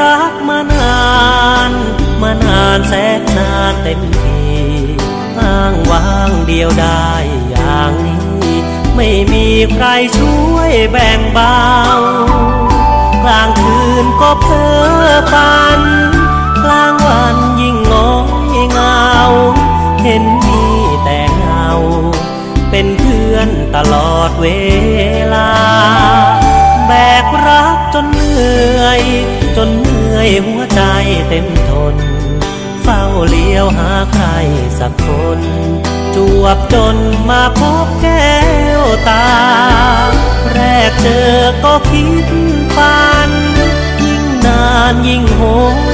รักมานาน มานานแสนนานเต็มทีอ้างว้างเดียวได้อย่างนี้ ไม่มีใครช่วยแบ่งเบากลางคืนก็เพ้อฝัน กลางวันยิ่งง้อยเงา เห็นมีแต่เงา เป็นเพื่อนตลอดเวลา แบกรักจนเหนื่อย ยหัวใจเต็มทน เฝ้าเลี้ยวหาใครสักคน จวบจนมาพบแก้วตา แรกเจอก็คิดฝัน ยิ่งนานยิ่งโห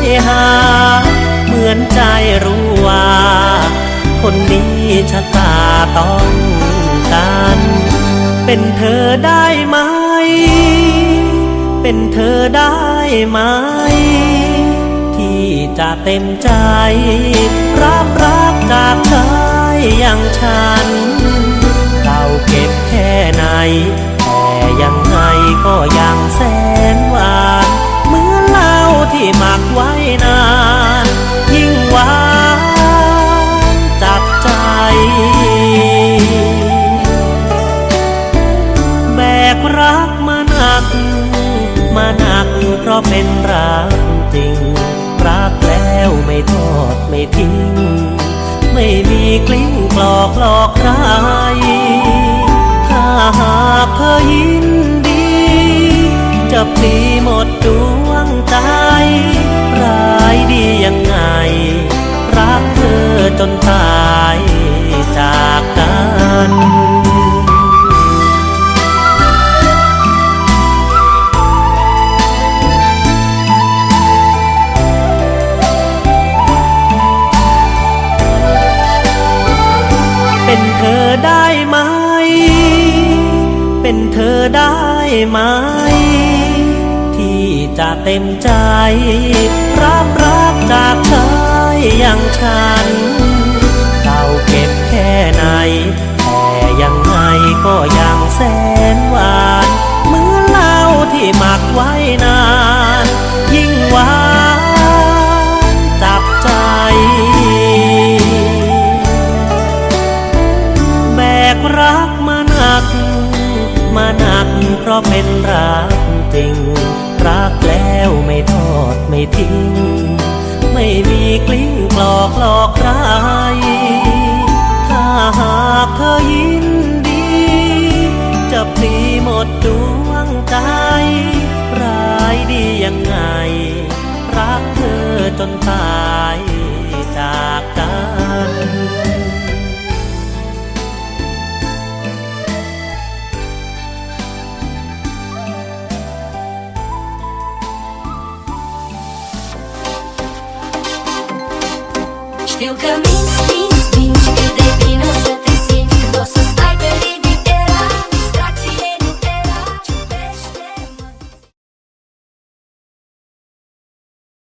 ยหา เหมือนใจรู้ว่า คนนี้ชะตาต้องการเป็นเธอได้ไหม เป็นเธอได้ ไหม ที่จะเต็มใจ รับรักจากชายอย่างฉัน เราเก็บแค่ไหน แต่ยังไงก็ยังแสนหวานเหมือนเหล้าที่หมักไว้นาน ยิ่งหวานจับใจแบกรักมาหนัก มาหนักเพราะเป็นรักจริง รักแล้วไม่ทอดไม่ทิ้ง ไม่มีกลิ้งกลอกหลอกใคร ถ้าหากเธอยินดี จะพลีหมดดวงใจ ร้ายดียังไง รักเธอจนตายจาก ได้ไหม ที่จะเต็มใจ รับรักจากชายอย่างฉันเราเก็บแค่ไหน แต่ยังไงก็ยังแสนหวานเหมือนเหล้าที่หมักไว้นาน ยิ่งหวานจับใจแบกรัก มาหนักเพราะเป็นรักจริง รักแล้วไม่ทอดไม่ทิ้ง ไม่มีกลิ้งกลอกหลอกใครถ้าหากเธอยินดี จะพลีหมดดวงใจ ร้ายดียังไง รักเธอจนตายจาก กัน Śpiełka mińska